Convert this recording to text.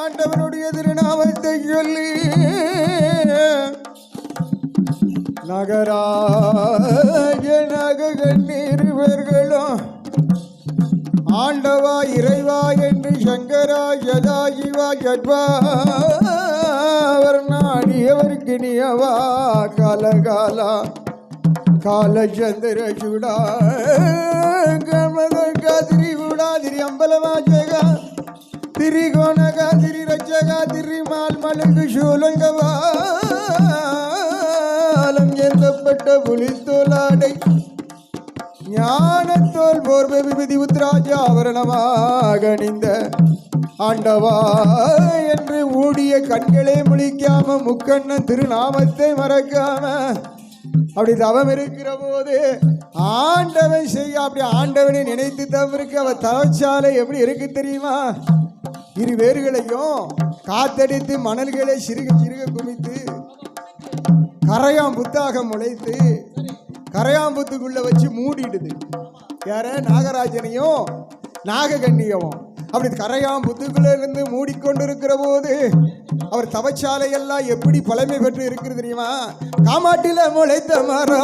ஆண்டவனுடைய திருநாமத்தை சொல்லி நகராய நகநீர் இவர்களும் ஆண்டவா இறைவா என்று சங்கரா யதா இவா ஜட்வா அவர் நாடியவருக்கு நியவா காலகாலா காலச்சந்திர சுடா கமத கதிரி குடா அம்பலமா ஜெகா திரி கோணகா திரி ரச்சகா திரி மால் மலுங்கு சூலங்கவாலம் எந்தப்பட்ட புலித்தோலாடை ஞானத்தோல் போர்வை விபதி உத்ராஜ ஆவரணமாக அணிந்த ஆண்டவா என்று ஊடிய கண்களே முழிக்காம முக்கண்ணன் திருநாமத்தை மறக்காம அப்படி தவம் இருக்கிற போது ஆண்டவன் செய்ய அப்படி ஆண்டவனை நினைத்து தவம் அவ தவச்சாலை எப்படி இருக்கு தெரியுமா? இரு வேர்களையும் காத்தடித்து மணல்களை சிறுக சிறுக குமித்து கரையாம் புத்தாக முளைத்து கரையாம்புத்துக்குள்ள வச்சு மூடிடுது. யார? நாகராஜனையும் நாககண்ணியவும் அப்படி கரையாம்புத்துக்குள்ள இருந்து மூடிக்கொண்டிருக்கிற போது அவர் தவச்சாலை எல்லாம் எப்படி பழமை பெற்று இருக்கிறது தெரியுமா? காமாட்டில முளைத்த மரம்.